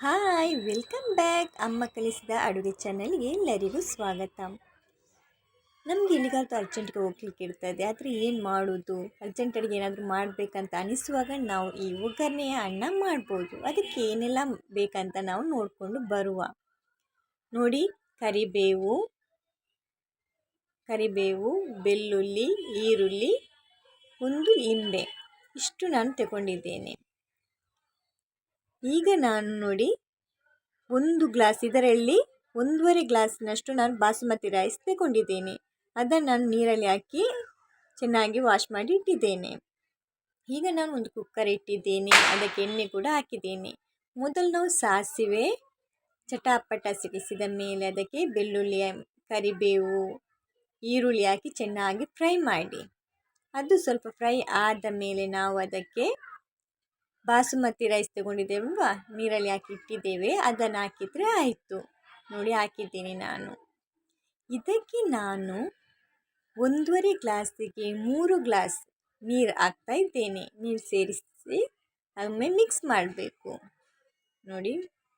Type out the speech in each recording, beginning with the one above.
Hi, welcome back. ಅಮ್ಮ ಕಲಿಸಿದ ಅಡುಗೆ ಚಾನಲ್ಗೆ ಎಲ್ಲರಿಗೂ ಸ್ವಾಗತ. ನಮಗೆ ಎಲ್ಲಿಗಾದ್ರೂ ಅರ್ಜೆಂಟ್ಗೆ ಹೋಗ್ಲಿಕ್ಕೆ ಇರ್ತದೆ ಆದರೆ ಏನು ಮಾಡೋದು? ಅರ್ಜೆಂಟ್ ಅಡುಗೆ ಏನಾದರೂ ಮಾಡಬೇಕಂತ ಅನಿಸುವಾಗ ನಾವು ಈ ಒಗ್ಗರಣೆಯ ಅನ್ನ ಮಾಡ್ಬೋದು. ಅದಕ್ಕೆ ಏನೆಲ್ಲ ಬೇಕಂತ ನಾವು ನೋಡಿಕೊಂಡು ಬರುವ. ನೋಡಿ, ಕರಿಬೇವು ಕರಿಬೇವು, ಬೆಳ್ಳುಳ್ಳಿ, ಈರುಳ್ಳಿ, ಒಂದು ಲಿಂಬೆ ಇಷ್ಟು ನಾನು ತಗೊಂಡಿದ್ದೇನೆ. ಈಗ ನಾನು ನೋಡಿ, ಒಂದು ಗ್ಲಾಸ್ ಇದರಲ್ಲಿ ಒಂದೂವರೆ ಗ್ಲಾಸ್ನಷ್ಟು ನಾನು ಬಾಸುಮತಿ ರೈಸ್ ತಗೊಂಡಿದ್ದೇನೆ. ಅದನ್ನು ನಾನು ನೀರಲ್ಲಿ ಹಾಕಿ ಚೆನ್ನಾಗಿ ವಾಶ್ ಮಾಡಿ ಇಟ್ಟಿದ್ದೇನೆ. ಈಗ ನಾನು ಒಂದು ಕುಕ್ಕರ್ ಇಟ್ಟಿದ್ದೇನೆ, ಅದಕ್ಕೆ ಎಣ್ಣೆ ಕೂಡ ಹಾಕಿದ್ದೇನೆ. ಮೊದಲು ನಾವು ಸಾಸಿವೆ ಚಟಾಪಟ ಸಿಗಿಸಿದ ಮೇಲೆ ಅದಕ್ಕೆ ಬೆಳ್ಳುಳ್ಳಿ, ಕರಿಬೇವು, ಈರುಳ್ಳಿ ಹಾಕಿ ಚೆನ್ನಾಗಿ ಫ್ರೈ ಮಾಡಿ. ಅದು ಸ್ವಲ್ಪ ಫ್ರೈ ಆದ ಮೇಲೆ ನಾವು ಅದಕ್ಕೆ ಬಾಸುಮತಿ ರೈಸ್ ತಗೊಂಡಿದ್ದೇವಲ್ವಾ ನೀರಲ್ಲಿ ಹಾಕಿ ಇಟ್ಟಿದ್ದೇವೆ ಅದನ್ನು ಹಾಕಿದರೆ ಆಯಿತು. ನೋಡಿ, ಹಾಕಿದ್ದೀನಿ ನಾನು. ಇದಕ್ಕೆ ನಾನು ಒಂದೂವರೆ ಗ್ಲಾಸಿಗೆ ಮೂರು ಗ್ಲಾಸ್ ನೀರು ಹಾಕ್ತಾ ಇದ್ದೇನೆ. ನೀರು ಸೇರಿಸಿ ಒಮ್ಮೆ ಮಿಕ್ಸ್ ಮಾಡಬೇಕು. ನೋಡಿ,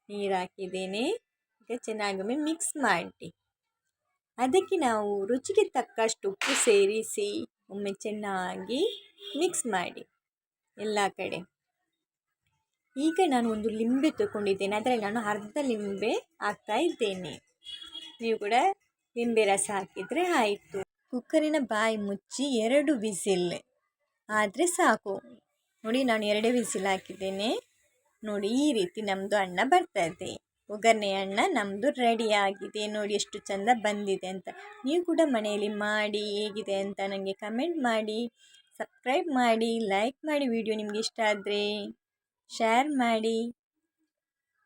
ನೀರು ಹಾಕಿದ್ದೇನೆ. ಈಗ ಚೆನ್ನಾಗೊಮ್ಮೆ ಮಿಕ್ಸ್ ಮಾಡಿ. ಅದಕ್ಕೆ ನಾವು ರುಚಿಗೆ ತಕ್ಕಷ್ಟು ಉಪ್ಪು ಸೇರಿಸಿ ಒಮ್ಮೆ ಚೆನ್ನಾಗಿ ಮಿಕ್ಸ್ ಮಾಡಿ. ಎಲ್ಲ ಕಡೆ. ಈಗ ನಾನು ಒಂದು ಲಿಂಬೆ ತಗೊಂಡಿದ್ದೇನೆ. ಅದರಲ್ಲಿ ನಾನು ಅರ್ಧ ಲಿಂಬೆ ಹಾಕ್ತಾ ಇದ್ದೇನೆ. ನೀವು ಕೂಡ ಲಿಂಬೆ ರಸ ಹಾಕಿದರೆ ಆಯಿತು. ಕುಕ್ಕರಿನ ಬಾಯಿ ಮುಚ್ಚಿ ಎರಡು ವಿಸಿಲ್. ಆದರೆ ಸಾಕು. ನೋಡಿ, ನಾನು ಎರಡೇ ವಿಸಿಲ್ ಹಾಕಿದ್ದೇನೆ. ನೋಡಿ, ಈ ರೀತಿ ನಮ್ಮದು ಅನ್ನ ಬರ್ತದೆ ಒಗ್ಗರಣೆ ಅಣ್ಣ ನಮ್ಮದು ರೆಡಿ ಆಗಿದೆ. ನೋಡಿ, ಎಷ್ಟು ಚೆಂದ ಬಂದಿದೆ ಅಂತ. ನೀವು ಕೂಡ ಮನೆಯಲ್ಲಿ ಮಾಡಿ ಹೇಗಿದೆ ಅಂತ ನನಗೆ ಕಮೆಂಟ್ ಮಾಡಿ. ಸಬ್ಸ್ಕ್ರೈಬ್ ಮಾಡಿ ಲೈಕ್ ಮಾಡಿ ವಿಡಿಯೋ ನಿಮಗೆ ಇಷ್ಟ ಆದರೆ. ಶೇರ್ ಮಾಡಿ.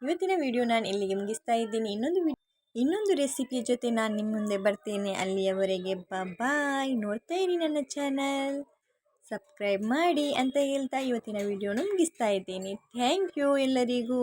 ಇವತ್ತಿನ ವಿಡಿಯೋ ನಾನು ಇಲ್ಲಿಗೆ ಮುಗಿಸ್ತಾ ಇದ್ದೀನಿ. ಇನ್ನೊಂದು ವಿ ಇನ್ನೊಂದು ರೆಸಿಪಿಯ ಜೊತೆ ನಾನು ನಿಮ್ಮ ಮುಂದೆ ಬರ್ತೇನೆ. ಅಲ್ಲಿಯವರೆಗೆ ಬಾಯ್ ನೋಡ್ತಾ ಇರಿ ನನ್ನ ಚಾನಲ್ ಸಬ್ಸ್ಕ್ರೈಬ್ ಮಾಡಿ ಅಂತ ಹೇಳ್ತಾ ಇವತ್ತಿನ ವಿಡಿಯೋನ ಮುಗಿಸ್ತಾ ಇದ್ದೀನಿ. ಥ್ಯಾಂಕ್ ಯು ಎಲ್ಲರಿಗೂ.